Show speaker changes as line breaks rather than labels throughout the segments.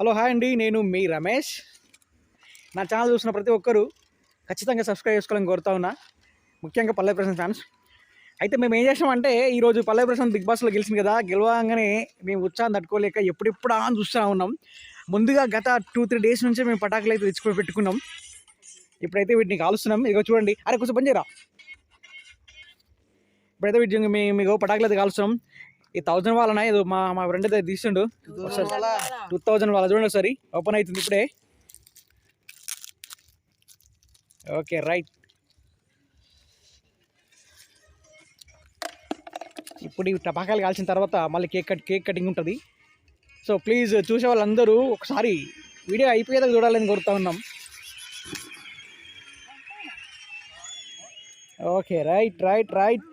Hello hi అండి. నేను మీ రమేష్. నా ఛానల్ చూసిన ప్రతి ఒక్కరూ ఖచ్చితంగా సబ్స్క్రైబ్ చేసుకోవాలని కోరుతా ఉన్నా. ముఖ్యంగా పల్లె ప్రశాంత్ ఫ్యాన్స్. అయితే మేము ఏం చేసామంటే ఈరోజు పల్లె ప్రశాంత్ బిగ్ బాస్లో గెలిచింది కదా గెలవగానే మేము ఉత్సాహం తట్టుకోలేక ఎప్పుడెప్పుడు అని చూస్తూ ఉన్నాం. ముందుగా గత టూ త్రీ డేస్ నుంచే మేము పటాకులు అయితే తెచ్చుకొని పెట్టుకున్నాం. ఇప్పుడైతే వీటిని కాలుస్తున్నాం. ఇదిగో చూడండి. అరే కొంచెం పని చేయరా? ఇప్పుడైతే వీటి మేము మీకు పటాకులు అయితే కాలుస్తున్నాం. ఈ థౌజండ్ వాళ్ళన? ఏదో మా మా ఫ్రెండ్ అయితే తీస్తుండు టూ థౌజండ్ వాళ్ళ చూడండి ఒకసారి. ఓపెన్ అవుతుంది ఇప్పుడే. ఓకే రైట్ ఇప్పుడు ఈ టపాకాయలు కాల్చిన తర్వాత మళ్ళీ కేక్ కట్ కేక్ కటింగ్ ఉంటుంది. సో ప్లీజ్ చూసే వాళ్ళందరూ ఒకసారి వీడియో అయిపోయేదాకా చూడాలని కోరుతా ఉన్నాం. Okay right right right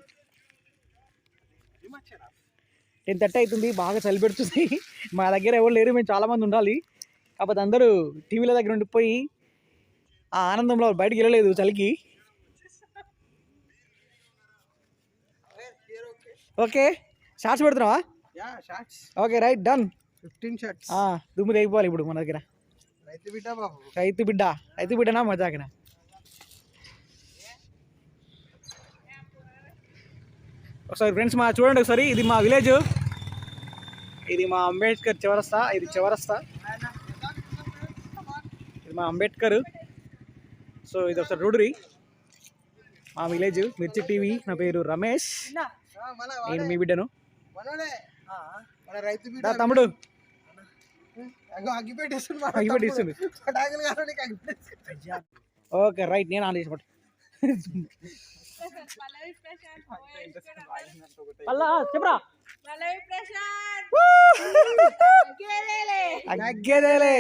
ten thirty అవుతుంది బాగా చలి పెడుతుంది. మా దగ్గర ఎవరు లేరు మేము చాలామంది ఉండాలి. కాకపోతే అందరూ టీవీల దగ్గర ఉండిపోయి ఆ ఆనందంలో బయటికి వెళ్ళలేదు చలికి. Okay shorts పెడుతున్నావా? Okay right done.
Fifteen shorts.
దుమ్ము తెగిపోవాలి ఇప్పుడు మన దగ్గర.
రైతు బిడ్డ బాబు.
రైతు బిడ్డ రైతు బిడ్డనా మజాకనా? ఒకసారి ఫ్రెండ్స్ మా చూడండి ఒకసారి ఇది మా విలేజ్. ఇది మా అంబేద్కర్ చివరస్తా ఇది చివరస్తా. ఇది మా అంబేద్కర్. సో ఇది ఒకసారి రోడ్రి. మా విలేజ్ మిర్చి టీవీ నా పేరు రమేష్. నేను మీ బిడ్డను. తమ్ముడు. ఓకే రైట్ నేను ఆన్ చేసి అల్లా చెప్పరా. తగ్గేదేలే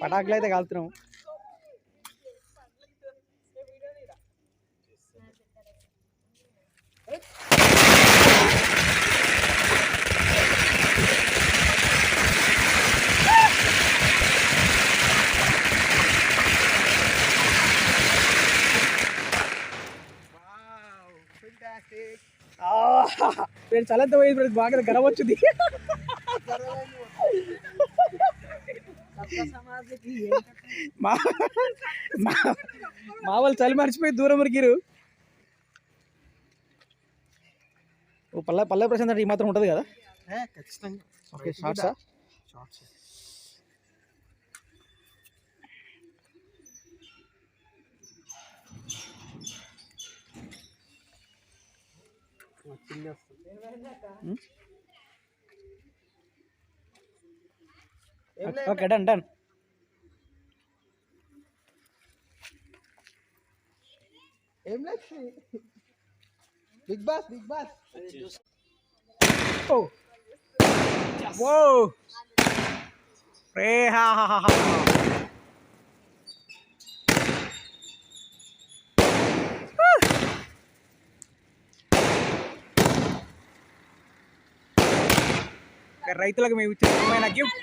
పటాకులు అయితే కాలుతున్నాం. నేను చలంత పోయి ఇప్పుడు బాగా గరం వచ్చింది. మా వాళ్ళు చలి మర్చిపోయి దూరం మురికిరు పల్లె పల్లె ప్రశాంత్ అంటే ఈ మాత్రం ఉంటుంది కదా?
ఖచ్చితంగా.
ఓకే షార్ట్సా
షార్ట్స్
ఓకే డన్ డన్.
ఏం లేదు బిగ్ బాస్ బిగ్ బాస్.
ఓ. ఓ. రే హా హా హా. రైతులకు మేము ఇచ్చే విలువైన గిఫ్ట్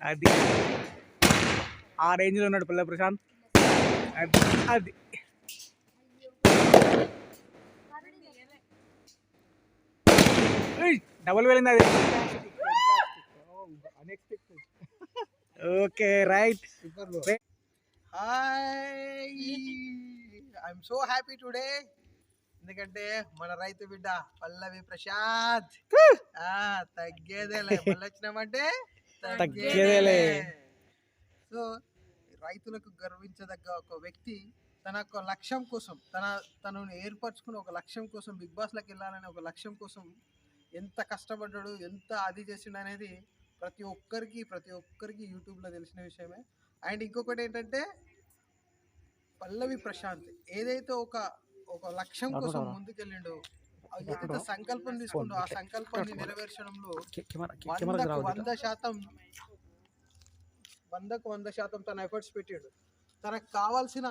అది. ఆ రేంజ్లో ఉన్నాడు పిల్ల ప్రశాంత్. అది. అది. డబుల్ వెళ్ళింది అది. Okay right
I'm so happy today ఎందుకంటే మన రైతు బిడ్డ పల్లవి ప్రశాంత్. తగ్గేదేలే. మళ్ళీ వచ్చినామంటే
తగ్గేదేలే.
సో రైతులకు గర్వించదగ్గ ఒక వ్యక్తి తన యొక్క లక్ష్యం కోసం తన తనను ఏర్పరచుకుని ఒక లక్ష్యం కోసం బిగ్ బాస్లోకి వెళ్ళాలనే ఒక లక్ష్యం కోసం ఎంత కష్టపడ్డాడు ఎంత అది చేసిండు అనేది ప్రతి ఒక్కరికి ప్రతి ఒక్కరికి యూట్యూబ్లో తెలిసిన విషయమే. అండ్ ఇంకొకటి ఏంటంటే పల్లవి ప్రశాంత్ ఏదైతే ఒక ఒక లక్ష్యం కోసం ముందుకెళ్ళిండో ఏదైతే సంకల్పం తీసుకుండో ఆ సంకల్పాన్ని నెరవేర్చడంలో వంద శాతం వందకు వంద శాతం తన ఎఫర్ట్స్ పెట్టాడు. తనకు కావాల్సిన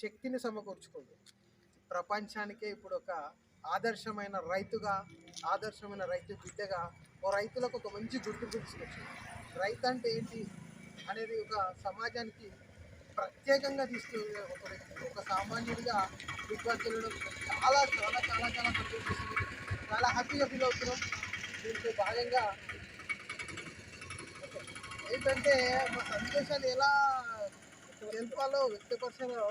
శక్తిని సమకూర్చుకుంది. ప్రపంచానికే ఇప్పుడు ఒక ఆదర్శమైన రైతుగా ఆదర్శమైన రైతు బిడ్డగా ఓ రైతులకు ఒక మంచి గుర్తింపు తీసుకొచ్చింది. రైతు అంటే ఏంటి అనేది ఒక సమాజానికి ప్రత్యేకంగా తీసుకెళ్ళే ఒక వ్యక్తి ఒక సామాన్యుడిగా బిగ్ బాస్ చాలా చాలా చాలా చాలా సంతోషిస్తుంది చాలా హ్యాపీగా ఫీల్ అవుతున్నాం. దీంట్లో భాగంగా ఏంటంటే మా సందేశాన్ని ఎలా తెలుపాలో వ్యక్తపరచాలో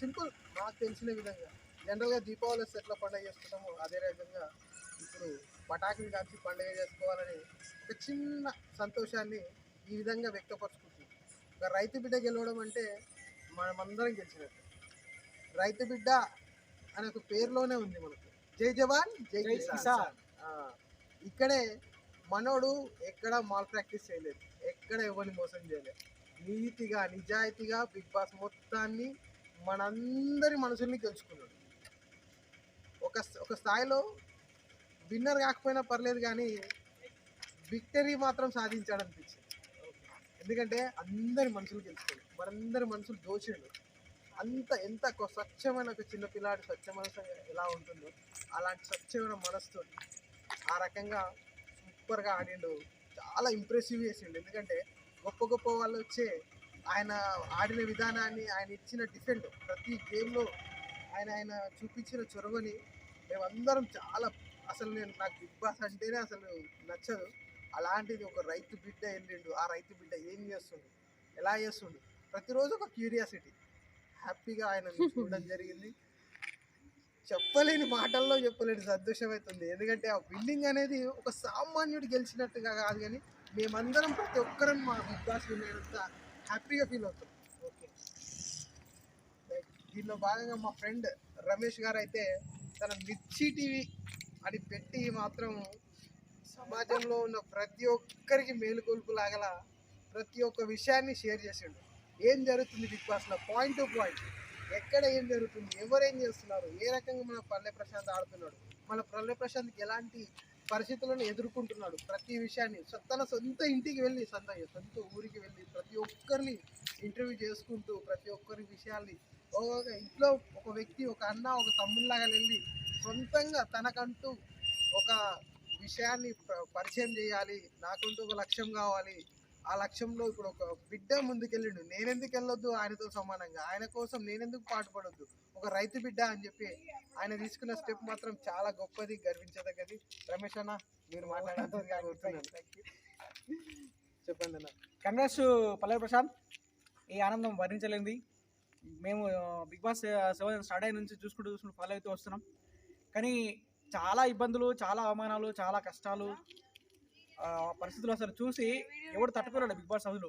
సింపుల్ నాకు తెలిసిన విధంగా జనరల్గా దీపావళి వస్తే ఎట్లా పండుగ చేసుకుంటామో అదే విధంగా ఇప్పుడు పటాకులు కాల్చి పండుగ చేసుకోవాలని ఒక చిన్న సంతోషాన్ని ఈ విధంగా వ్యక్తపరచుకుంటాం ఒక రైతు బిడ్డ గెలవడం అంటే మనమందరం గెలిచినట్టు. రైతు బిడ్డ అనే ఒక పేరులోనే ఉంది మనకు. జై జవాన్ జై కిసాన్. ఇక్కడే మనోడు ఎక్కడ మాల్ ప్రాక్టీస్ చేయలేదు ఎక్కడ ఎవరిని మోసం చేయలేదు. నీతిగా నిజాయితీగా బిగ్ బాస్ మొత్తాన్ని మనందరి మనసుల్ని గెలుచుకున్నాడు. ఒక ఒక స్థాయిలో విన్నర్ కాకపోయినా పర్లేదు కానీ విక్టరీ మాత్రం సాధించాడు అనిపించింది ఎందుకంటే అందరి మనసులు గెలుచుకోండి మరందరి మనుషులు దోచిండు అంత ఎంత స్వచ్ఛమైన ఒక చిన్న పిల్లాడి స్వచ్ఛ మనసు ఎలా ఉంటుందో అలాంటి స్వచ్ఛమైన మనసుతో ఆ రకంగా సూపర్గా ఆడిండు. చాలా ఇంప్రెసివ్ చేసిండు. ఎందుకంటే గొప్ప గొప్ప వాళ్ళు వచ్చే ఆయన ఆడిన విధానాన్ని ఆయన ఇచ్చిన డిఫెండ్ ప్రతి గేమ్లో ఆయన ఆయన చూపించిన చొరవని మేమందరం చాలా అసలు నేను నాకు బిగ్ బాస్ అంటేనే అసలు నచ్చదు. అలాంటిది ఒక రైతు బిడ్డ వెళ్ళిండు ఆ రైతు బిడ్డ ఏం చేస్తుండు? ఎలా చేస్తుండు? ప్రతిరోజు ఒక క్యూరియాసిటీ. హ్యాపీగా ఆయన చూడడం జరిగింది. చెప్పలేని మాటల్లో చెప్పలేని సంతోషం అవుతుంది ఎందుకంటే ఆ విన్నింగ్ అనేది ఒక సామాన్యుడు గెలిచినట్టుగా కాదు కానీ మేమందరం ప్రతి ఒక్కరం మా బిగ్ బాస్ వినేంత హ్యాపీగా ఫీల్ అవుతాం. ఓకే. దీనిలో భాగంగా మా ఫ్రెండ్ రమేష్ గారు అయితే తన మిర్చి టీవీ అని పెట్టి మాత్రం సమాజంలో ఉన్న ప్రతి ఒక్కరికి మేలుకొలుపు లాగల ప్రతి ఒక్క విషయాన్ని షేర్ చేసిండు. ఏం జరుగుతుంది బిగ్ బాస్లో పాయింట్ టు పాయింట్. ఎక్కడ ఏం జరుగుతుంది? ఎవరేం చేస్తున్నారు? ఏ రకంగా మన పల్లె ప్రశాంత్ ఆడుతున్నాడు? మన పల్లె ప్రశాంత్కి ఎలాంటి పరిస్థితులను ఎదుర్కొంటున్నాడు? ప్రతి విషయాన్ని తన సొంత ఇంటికి వెళ్ళి సొంత సొంత ఊరికి వెళ్ళి ప్రతి ఒక్కరిని ఇంటర్వ్యూ చేసుకుంటూ ప్రతి ఒక్కరి విషయాల్ని ఒక ఇంట్లో ఒక వ్యక్తి ఒక అన్న ఒక తమ్ముళ్ళలాగా వెళ్ళి సొంతంగా తనకంటూ ఒక విషయాన్ని పరిచయం చేయాలి. నాకంటూ ఒక లక్ష్యం కావాలి. ఆ లక్ష్యంలో ఇప్పుడు ఒక బిడ్డ ముందుకెళ్ళిండు. నేనెందుకు వెళ్ళొద్దు ఆయనతో సమానంగా? ఆయన కోసం నేనెందుకు పాటుపడొద్దు? ఒక రైతు బిడ్డ అని చెప్పి ఆయన తీసుకున్న స్టెప్ మాత్రం చాలా గొప్పది గర్వించదగ్గది. రమేష్ అన్న మీరు మాట్లాడాల్సిందిగా కోరుతున్నాను చెప్పండి అన్న.
కంగ్రెస్ పల్లవి ప్రశాంత్ ఈ ఆనందం వర్ణించలేంది మేము బిగ్ బాస్ సెవెన్ స్టార్ట్ అయిన నుంచి చూసుకుంటూ చూసుకుంటూ ఫాలో అవుతూ వస్తున్నాం. కానీ చాలా ఇబ్బందులు చాలా అవమానాలు చాలా కష్టాలు. పరిస్థితులు అసలు చూసి ఎవడు తట్టుకోలేడు బిగ్ బాస్ హౌస్లో.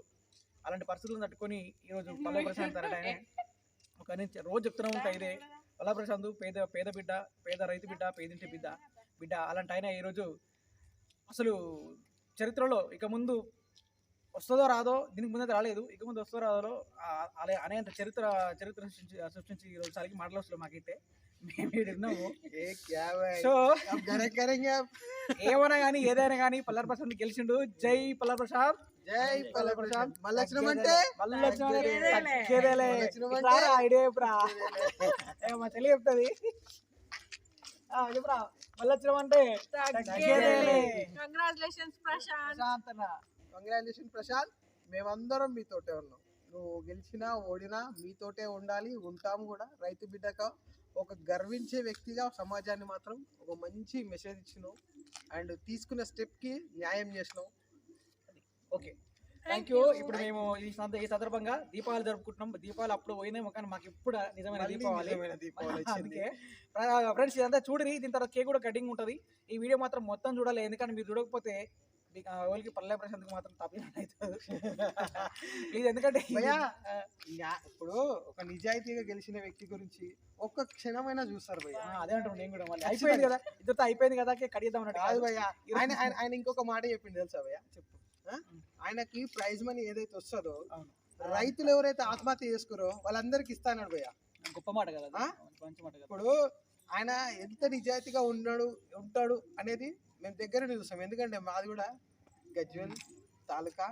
అలాంటి పరిస్థితులను తట్టుకొని ఈరోజు పల్లవి ప్రశాంత్ అంటే ఒక నుంచి రోజు చెప్తూనే ఉంటా ఇదే. పల్లవి ప్రశాంత్ పేద పేద బిడ్డ పేద రైతు బిడ్డ పేదింటి బిడ్డ బిడ్డ అలాంటి ఆయన ఈరోజు అసలు చరిత్రలో ఇక ముందు వస్తుందో రాదో దీనికి ముందే రాలేదు. ఇక ముందు వస్తుందో రాదో ఆ- అలా అనేంత చరిత్ర చరిత్ర సృష్టించి సృష్టించి ఈరోజు సరికి మాటలు మాకైతే. ఏమైనా కానీ ఏదైనా కానీ పల్లర్ ప్రసాద్ గెలిచిండు. జై పల్లర్ ప్రసాద్.
జై పల్లర్ ప్రసాద్.
మల్లక్షణం అంటే? ఐడియా ఇప్పుడు. చెప్తుంది. అంటే?
కంగ్రాచులేషన్ ప్రశాంత్. మేమందరం మీతోటే ఉన్నాం. నువ్వు గెలిచినా ఓడినా మీతోటే ఉండాలి ఉంటాము కూడా. రైతు బిడ్డక. ఒక గర్వించే వ్యక్తిగా సమాజాన్ని మాత్రం ఒక మంచి మెసేజ్ ఇచ్చినావు. అండ్ తీసుకున్న స్టెప్కి న్యాయం చేసినావు.
ఓకే థ్యాంక్ యూ ఇప్పుడు మేము ఈ సంద ఈ సందర్భంగా దీపావళి జరుపుకుంటున్నాం. దీపావళి అప్పుడు పోయినాము కానీ మాకు ఇప్పుడు నిజమైన దీపావళి. అందుకే. ఫ్రెండ్స్ ఇదంతా చూడరి దీని తర్వాత కేక్ కూడా కటింగ్ ఉంటుంది. ఈ వీడియో మాత్రం మొత్తం చూడాలి. ఎందుకంటే మీరు చూడకపోతే మీకు, ఆ, వాళ్ళకి పల్లె ప్రశాంత్కి మాత్రం అవుతుంది ప్లీజ్ ఎందుకంటే ఇది-
భయ్యా, న్యా- ఇప్పుడు ఒక నిజాయితీగా గెలిచిన వ్యక్తి గురించి ఒక్క క్షణమైనా చూస్తారు భయ్య
ఆ, అదే అంటాను నేను కూడా మళ్ళీ అయిపోయింది కదా ఇద్దరితో అయిపోయింది కదా కడిగిద్దాం అన్నట్టు
కాదు
కాదు.
భయ్య ఆయన ఆయన ఆయన ఇంకొక మాట చెప్పింది తెలుసా భయ్య చెప్పు ఆ? ఆయనకి ప్రైజ్ మనీ ఏదైతే వస్తుందో
అవును.
రైతులు ఎవరైతే ఆత్మహత్య చేసుకోరో వాళ్ళందరికి ఇస్తానన్నాడు భయ్య
గొప్ప మాట కదా అది.
ఆ?
మంచి మాట కదా
ఇప్పుడు ఆయన ఎంత నిజాయితీగా ఉన్నాడు ఉంటాడు అనేది మేము దగ్గర చూస్తాం. ఎందుకంటే మాది కూడా గజ్వెల్ తాలూకా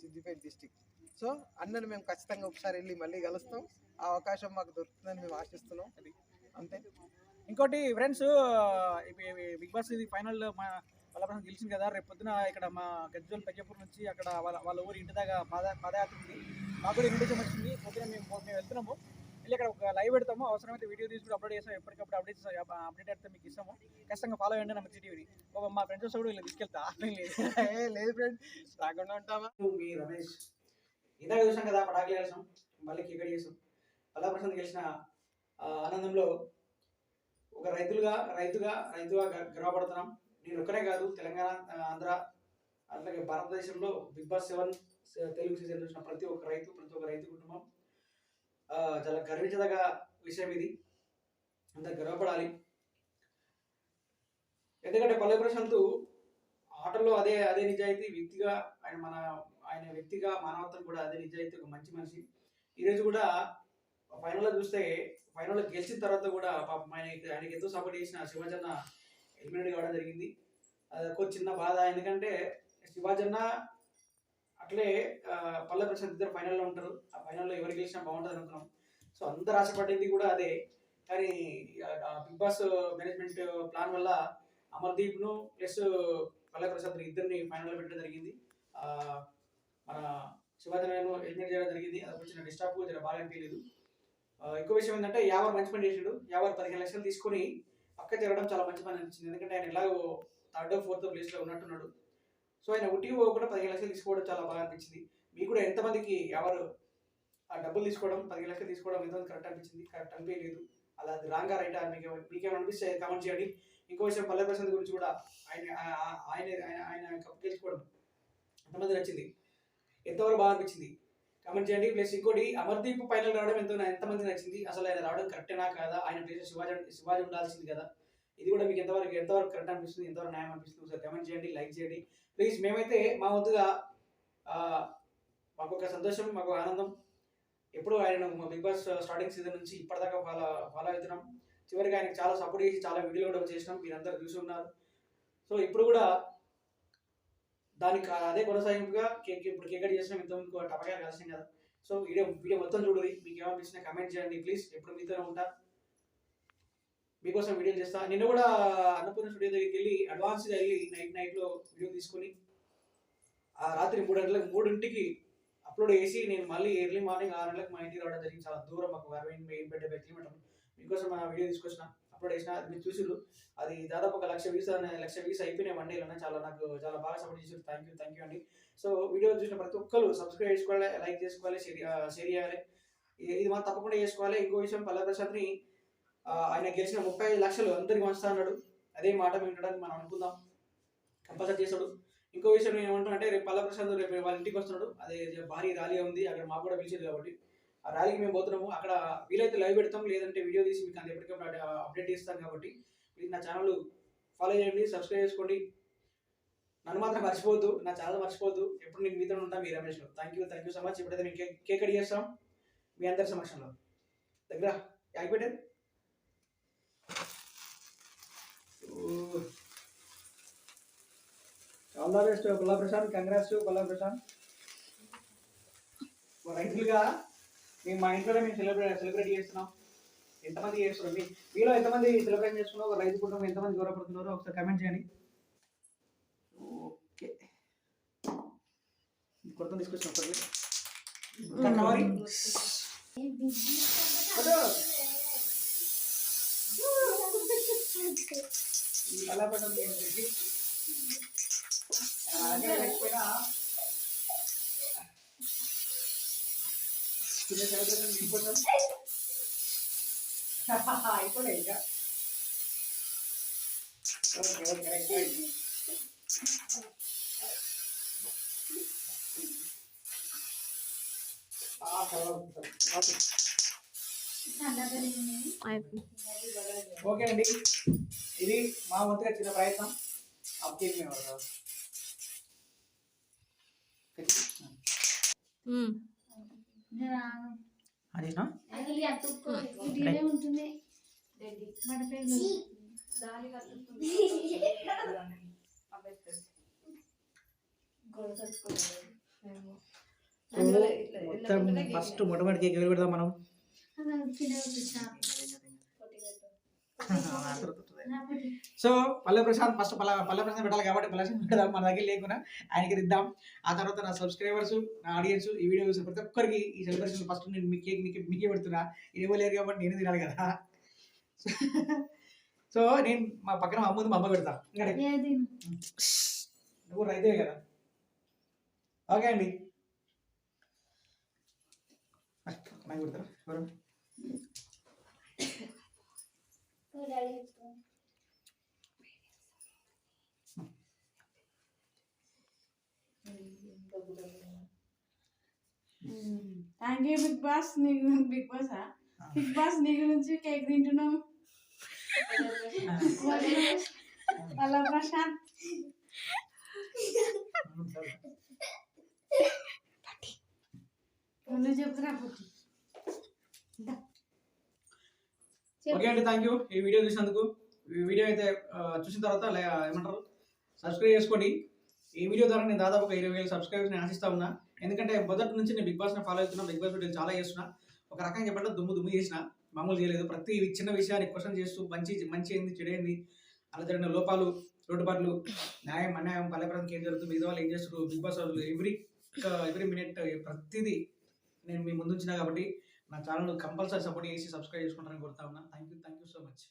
సిద్దిపేట డిస్టిక్ సో అన్నను మేము ఖచ్చితంగా ఒకసారి వెళ్ళి మళ్ళీ కలుస్తాం. ఆ అవకాశం మాకు దొరుకుతుందని మేము ఆశిస్తున్నాం.
అది.
అంతే.
ఇంకోటి ఫ్రెండ్స్ బిగ్ బాస్ ఇది ఫైనల్ పల్లప్రసాద్ గెలిచింది కదా. రేపు పొద్దున ఇక్కడ మా గజ్జోల్ పెద్దపూర్ నుంచి అక్కడ వాళ్ళ వాళ్ళ ఊరి ఇంటి దాకా పాద పాదయాత్ర ఉంది మాకు కూడా ఇన్విటేషన్ వచ్చింది. పొద్దున మేము మేము వెళ్తున్నాము. వెళ్ళి అక్కడ ఒక లైవ్ పెడతాము. అవసరమైతే వీడియో తీసి కూడా అప్లోడ్ చేస్తాం. ఎప్పటికప్పుడు అప్డేట్ అప్డేట్ అయితే మీకు ఇస్తాము. ఖచ్చితంగా ఫాలో అయ్యండి నా. సిటీవీని ఓ మా ఫ్రెండ్స్ కూడా వీళ్ళు తీసుకెళ్తా. లేదు.
ఏ, లేదు ఫ్రెండ్ రాకుండా ఉంటావా?
మీ రమేష్. ఇందాక చూసాం కదా పటాకులు వేసాం. మళ్ళీ క్రికెట్ చేసాం. పల్లాప్రసాద్ గెలిచిన ఆనందంలో ఒక రైతులుగా రైతుగా రైతుగా గర్వపడుతున్నాం. నేను ఒక్కనే కాదు తెలంగాణ ఆంధ్ర అట్లాగే భారతదేశంలో Bigg Boss seven Telugu season చూసిన ప్రతి ఒక్క రైతు ప్రతి ఒక్క రైతు కుటుంబం చాలా గర్వించదగ విషయం ఇది. అంత గర్వపడాలి. ఎందుకంటే పల్లె ప్రశాంత్ ఆటల్లో అదే అదే నిజాయితీ వ్యక్తిగా ఆయన మన ఆయన వ్యక్తిగా మానవత్వం కూడా అదే నిజాయితీ ఒక మంచి మనిషి. ఈరోజు కూడా ఫైనల్లో చూస్తే ఫైనల్లో గెలిచిన తర్వాత కూడా పాపం ఆయన ఆయనకి ఎంతో సపోర్ట్ చేసిన శివజన్న ఎలిమినేట్ కావడం జరిగింది. అది ఒక చిన్న బాధ. ఎందుకంటే శివాజన్న అట్లే పల్లె ప్రశాంత్ ఇద్దరు ఫైనల్లో ఉంటారు. ఆ ఫైనల్లో ఎవరు గెలిచినా బాగుంటుంది అనుకున్నాం. సో అందరు ఆశపడింది కూడా అదే. కానీ బిగ్ బాస్ మేనేజ్మెంట్ ప్లాన్ వల్ల అమర్దీప్ను ప్లస్ పల్లె ప్రసాద్ ఇద్దరిని ఫైనల్లో పెట్టడం జరిగింది. మన శివాజీను ఎలిమినేట్ చేయడం జరిగింది. అది ఒక చిన్న డిస్టర్బ్ జర బాగా అనిపించలేదు. ఎక్కువ విషయం ఏంటంటే యావర్ మంచి పని చేసాడు. యావర్ పదిహేను లక్షలు తీసుకొని పక్క తిరగడం చాలా మంచి పని అనిపించింది. ఎందుకంటే ఆయన ఎలాగో థర్డ్ ఫోర్త్ ప్లేస్లో ఉన్నట్టున్నాడు. సో ఆయన ఉట్టికి పోకుండా పదిహేను లక్షలు తీసుకోవడం చాలా బాగా అనిపించింది. మీకు కూడా ఎంతమందికి ఎవరు ఆ డబ్బులు తీసుకోవడం పదిహేను లక్షలు తీసుకోవడం ఎంతమంది కరెక్ట్ అనిపించింది? కరెక్ట్ అనిపించలేదు అలా అది రాంగా రైటా మీకు మీకేమైనా అనిపిస్తే కామెంట్ చేయండి. ఇంకో విషయం పల్లె ప్రసాద్ గురించి కూడా ఆయన ఆయన ఆయన ఆయన కప్పు గెలుచుకోవడం ఎంతమంది నచ్చింది? ఎంతవరకు బాగా అనిపించింది? కామెంట్ చేయండి. ప్లస్ ఇంకోటి అమర్దీప్ ఫైనల్ రావడం ఎంతో ఎంతమంది నచ్చింది? అసలు ఆయన రావడం కరెక్టేనా కాదా? ఆయన ప్లేస్ శివాజీ శివాజీ ఉండాల్సింది కదా. ఇది కూడా మీకు ఎంతవరకు ఎంతవరకు కరెక్ట్ అనిపిస్తుంది ఎంతవరకు న్యాయం అనిపిస్తుంది ఒకసారి కమెంట్ చేయండి లైక్ చేయండి. ప్లీజ్ మేమైతే మా వద్దుగా మాకు ఒక సంతోషం మాకు ఆనందం. ఎప్పుడు ఆయన మా బిగ్ బాస్ స్టార్టింగ్ సీజన్ నుంచి ఇప్పటిదాకా ఫాలో ఫాలో అవుతున్నాం. చివరికి ఆయనకి చాలా సపోర్ట్ చేసి చాలా వీడియోలు కూడా చేసినాం మీరందరూ చూసి ఉన్నారు. సో ఇప్పుడు కూడా దానికి అదే కొనసాగింపుగా కేక్ ఇప్పుడు కేక్ చేసినాం. ఇంతకు టపకాయలు కలిసాం కదా. సో వీడియో వీడియో మొత్తం చూడండి మీకు ఏమనిపించినా కమెంట్ చేయండి ప్లీజ్ ఎప్పుడు మీతోనే ఉంటా. మీకోసం వీడియో చేస్తా. నిన్న కూడా అన్నపూర్ణ స్టూడియో దగ్గరికి వెళ్ళి అడ్వాన్స్గా వెళ్ళి నైట్ నైట్లో వీడియో తీసుకొని ఆ రాత్రి మూడు గంటలకు మూడింటికి అప్లోడ్ చేసి నేను మళ్ళీ ఎర్లీ మార్నింగ్ ఆరు గంటలకు మా ఇంటికి రావడం జరిగింది. చాలా దూరం మాకు అరవై ఎనభై డెబ్బై కిలోమీటర్లు మీకోసం ఆ వీడియో తీసుకొచ్చిన అప్లోడ్ చేసిన. అది మీరు చూసిరు అది దాదాపు ఒక లక్ష వ్యూస్ అనే లక్ష వ్యూస్ అయిపోయినాయి వన్ డేలో చాలా నాకు చాలా బాగా సపోర్ట్ చేసారు థ్యాంక్ యూ థ్యాంక్ యూ అండి. సో వీడియో చూసిన ప్రతి ఒక్కరు సబ్స్క్రైబ్ చేసుకోవాలి లైక్ చేసుకోవాలి షేర్ షేర్ చేయాలి. ఇది ఇది మాత్రం తప్పకుండా చేసుకోవాలి. ఇంకో విషయం పల్లె ప్రసాద్ని ఆయన గెలిచిన ముప్పై ఐదు లక్షలు అందరికి పంచుతా అన్నాడు. అదే మాట వినడానికి మనం అనుకుందాం. కంపల్సరీ చేశాడు ఇంకో విషయం నేను అంటే రేపు పల్ల రేపు వాళ్ళ ఇంటికి వస్తున్నాడు. అదే భారీ ర్యాలీ ఉంది. అక్కడ మాకు కూడా పిలిచేది కాబట్టి. ఆ ర్యాలీకి మేము పోతున్నాము. అక్కడ వీలైతే లైవ్ పెడతాం. లేదంటే వీడియో తీసి మీకు అంత ఎప్పటికప్పుడు అప్డేట్ చేస్తాం కాబట్టి. మీరు నా ఛానల్ ఫాలో చేయండి సబ్స్క్రైబ్ చేసుకోండి. నన్ను మాత్రం మర్చిపోవద్దు. నా ఛానల్ మర్చిపోవద్దు. ఎప్పుడు నేను మీతో ఉంటా మీ Ramesh. Thank you thank you so much ఇప్పుడైతే మేము కేక్ కేక్ కట్ చేస్తాం. మీ అందరి సమక్షంలో. దగ్గర? యాక్ పెట్టారు the best Balla Prashanth congrats Balla Prashanth రైతులుగా మేము మా ఇంట్లోనే మేము సెలబ్రేట్ సెలబ్రేట్ చేస్తున్నాం. ఎంతమంది చేస్తున్నారు? మీ మీలో ఎంతమంది సెలబ్రేట్ చేసుకున్నారో ఒక రైతు కుటుంబం ఎంతమంది గౌరవపడుతున్నారో ఒకసారి కమెంట్ చేయండి. ఓకే కొత్త తీసుకొచ్చిన ఒకటి ఇంకా కావాలి అదో. ఈ బల్లా ప్రశాంత్ ఏం చెప్పి అదే లేకపోయినా చిన్న సెలబ్రేషన్ అయిపోతాం అయిపోలే ఇంకా okay okay right right okay okay అండి. ఇది మా వంతుగా చిన్న ప్రయత్నం. అప్డేట్ మేము మొత్తం ఫస్ట్ మొట్టమొదటి కేక్ ఎవరు పెడదాం మనం. సో పల్లె ప్రశాంత్ ఫస్ట్ పల్లె పల్లె ప్రశాంత్ పెట్టాలి కాబట్టి పల్లె ప్రశాంత్ పెడదాం మన దగ్గర లేకున్నా ఆయనకి ఇద్దాం ఆ తర్వాత నా సబ్స్క్రైబర్స్ నా ఆడియన్స్ ఈ వీడియో చూసిన ప్రతి ఒక్కరికి ఈ సెలబ్రేషన్ ఫస్ట్ నేను మీ కేక్ మీకు మీకే పెడుతున్నా. ఇవ్వలేరు కాబట్టి నేను తినాలి కదా. సో నేను మా పక్కన మా అమ్మ మా అమ్మ పెడతా. ఇంకా నువ్వు రైతే కదా. ఓకే అండి. నాకు పెడతారా? ఎవరు
థ్యాంక్ యూ బిగ్ బాస్ నీకు బిగ్ బాస్ బిగ్ బాస్ నీ గురించి కేక్ తింటున్నాం అలా ప్రశాంత్ నువ్వు చెప్తున్నా పుట్టి
ఓకే అండి థ్యాంక్ యూ ఈ వీడియో చూసినందుకు. ఈ వీడియో అయితే చూసిన తర్వాత ఏమంటారు? సబ్స్క్రైబ్ చేసుకోండి. ఈ వీడియో ద్వారా నేను దాదాపు ఒక ఇరవై వేలు సబ్స్క్రైబర్స్ నేను ఆశిస్తా ఉన్నా. ఎందుకంటే మొదటి నుంచి నేను బిగ్ బాస్ని ఫాలో అవుతున్నా బిగ్ బాస్ వీడియోలు చాలా చేస్తున్నా. ఒక రకంగా చెప్పంటే దుమ్ము దుమ్ము చేసిన మామూలు చేయలేదు. ప్రతి చిన్న విషయాన్ని క్వశ్చన్ చేస్తూ మంచి మంచి ఏంది చెడేంది అలా జరిగిన లోపాలు లోటుపాట్లు న్యాయం అన్యాయం పల్లెపడానికి ఏం జరుగుతుంది మిగతా వాళ్ళు ఏం చేస్తారు బిగ్ బాస్ వాళ్ళు ఎవ్రీ ఎవ్రీ మినిట్ ప్రతిదీ నేను మీ ముందుంచిన కాబట్టి నా ఛానల్ కంపల్సరీ సపోర్ట్ చేసి సబ్స్క్రైబ్ చేసుకుంటారని కోరుతా ఉన్నా. Thank you thank you so much.